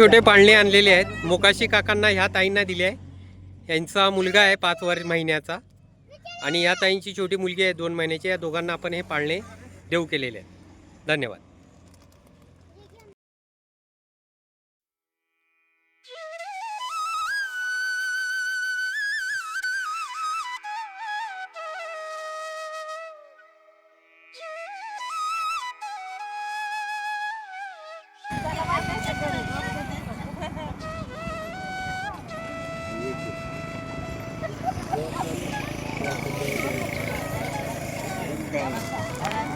छोटे पाळणे आणलेले आहेत. मोकाशी काकांना ह्या ताईंना दिले आहे. यांचा मुलगा आहे पाच वर महिन्याचा. आणि ह्या ताईंची छोटी मुलगी आहे दोन महिन्याची. या दोघांना आपण हे पाळणे देऊ केलेले आहेत. धन्यवाद. Thank you.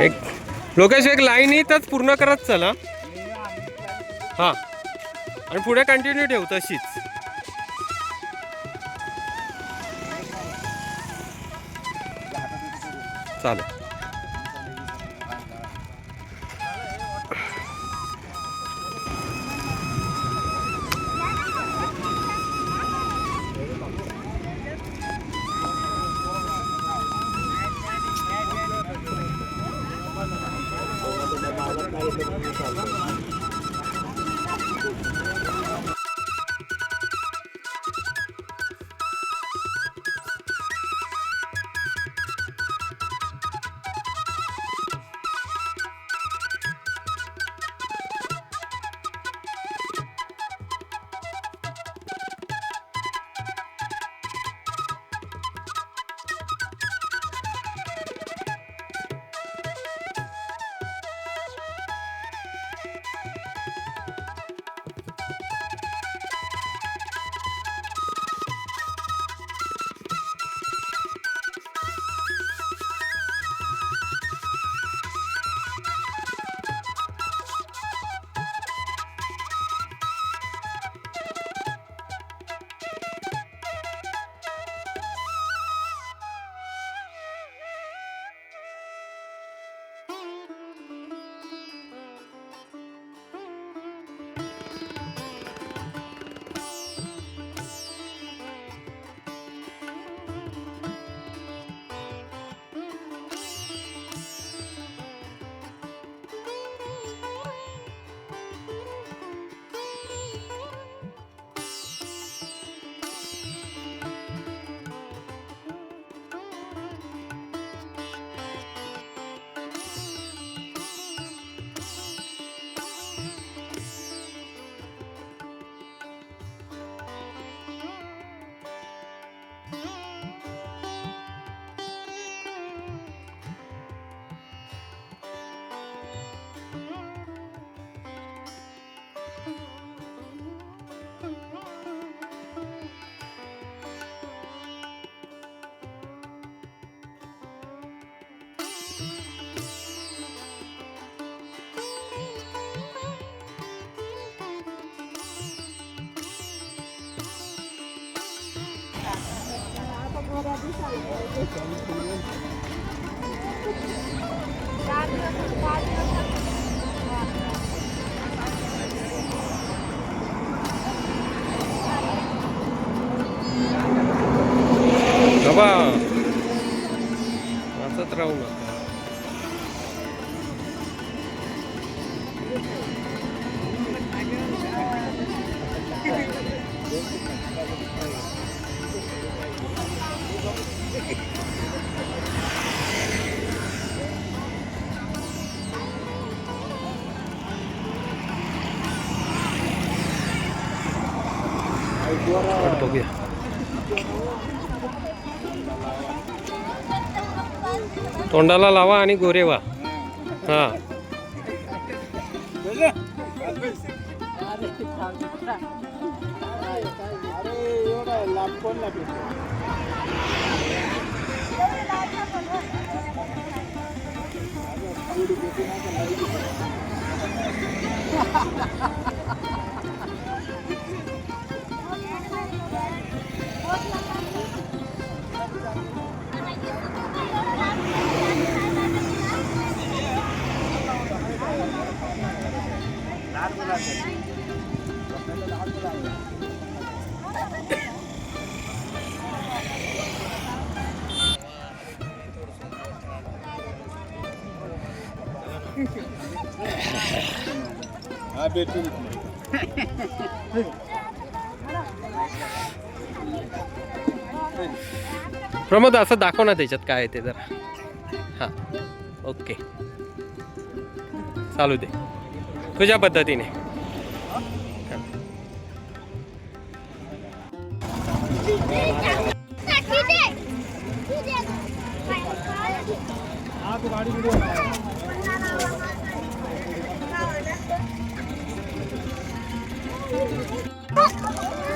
एक लोकेश एक लाईन इथंच पूर्ण करत चला. हां. आणि पुढे कंटिन्यू ठेव तशीच. चालेल. hareketler sağlar. Obrigada. तोंडाला लावा आणि गोरेवा हा. हा भेटून प्रमोद असं दाखव ना त्याच्यात काय आहे ते जरा. हां ओके. चालू दे. तुझ्या पद्धतीने.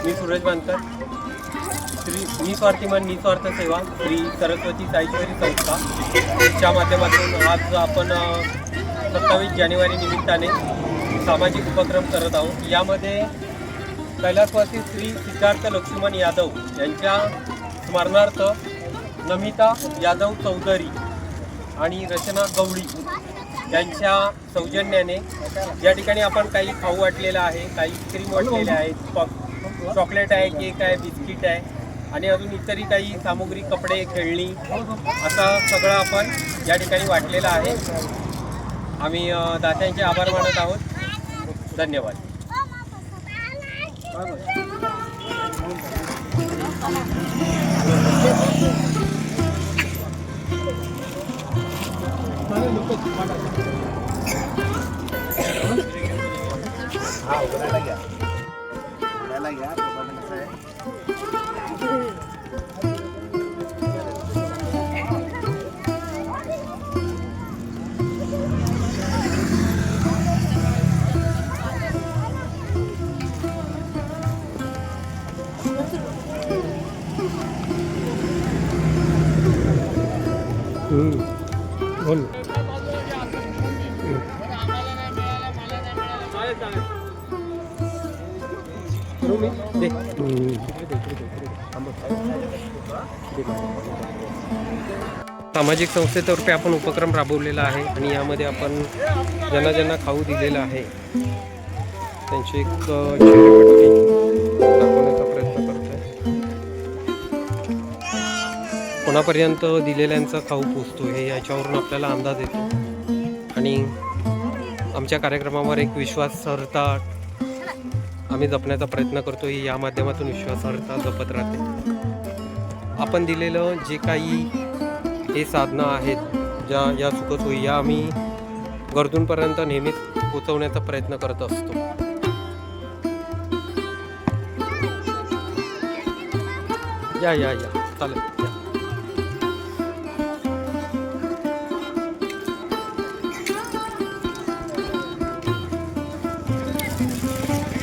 मी सूरज बांधकर श्री निस्वार्थी मन निस्वार्थ सेवा श्री सरस्वती साईश्वरी संस्था. च्या माध्यमातून आज आपण सत्तावीस जानेवारी निमित्ताने सामाजिक उपक्रम करत आहोत. यामध्ये कैलासवासी श्री सिद्धार्थ लक्ष्मण यादव यांच्या स्मरणार्थ नमिता यादव चौधरी आणि रचना गवळी यांच्या सौजन्याने या ठिकाणी आपण काही खाऊ वाटलेला आहे काही क्रीम वाटलेले आहेत चॉकलेट आहे केक आहे बिस्किट आहे आणि अजून इतरही काही सामुग्री कपडे खेळणी असा सगळं आपण या ठिकाणी वाटलेलं आहे. आम्ही दात्यांचे आभार मानत आहोत. धन्यवाद. सामाजिक संस्थेतर्फे आपण उपक्रम राबवलेला आहे आणि यामध्ये आपण ज्यांना ज्यांना खाऊ दिलेला आहे त्यांची एक दाखवण्याचा प्रयत्न करतोय. कोणापर्यंत दिलेल्यांचा खाऊ पोचतो हे याच्यावरून आपल्याला अंदाज येतो. आणि आमच्या कार्यक्रमावर एक विश्वासार्हता आम्ही जपण्याचा प्रयत्न करतो ही या माध्यमातून विश्वासार्हता जपत राहते. आपण दिलेलं जे काही हे साधनं आहेत ज्या या सुखसोयी या आम्ही गरजूंपर्यंत नेहमीच पोचवण्याचा प्रयत्न करत असतो. या या या. चालेल.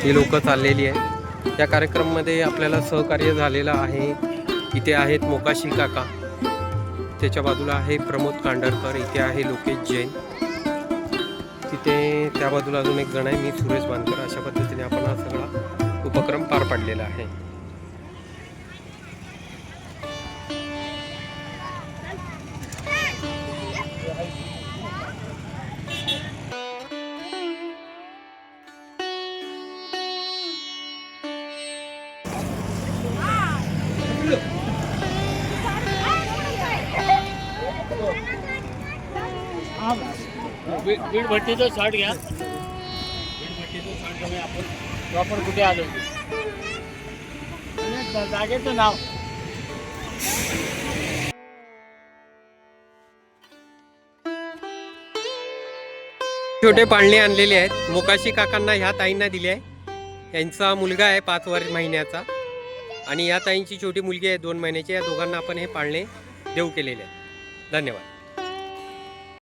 ही लोक चाललेली आहे या कार्यक्रममध्ये आपल्याला सहकार्य झालेलं आहे. इथे आहेत मोकाशी काका. त्याच्या बाजूला आहे प्रमोद कांडरकर. इथे आहे लोकेश जैन. तिथे त्या बाजूला अजून एक जण आहे मी सुरेश बांधकर अशा पद्धतीने आपण हा सगळा उपक्रम पार पाडलेला आहे. बीड भट्टीचं शॉट घ्या. बीड भट्टीचं शॉट घ्या आपण. प्रॉपर कुठे आलो? जागेचं नाव. छोटे पाळणे आणलेले आहेत. मोकाशी काकांना ह्या ताईंना दिले आहे. यांचा मुलगा आहे पाच वर्ष महिन्याचा. आणि या ताईंची छोटी मुलगी आहे दोन महिन्याची. या दोघांना आपण हे पाळणे देऊ केलेले आहे धन्यवाद.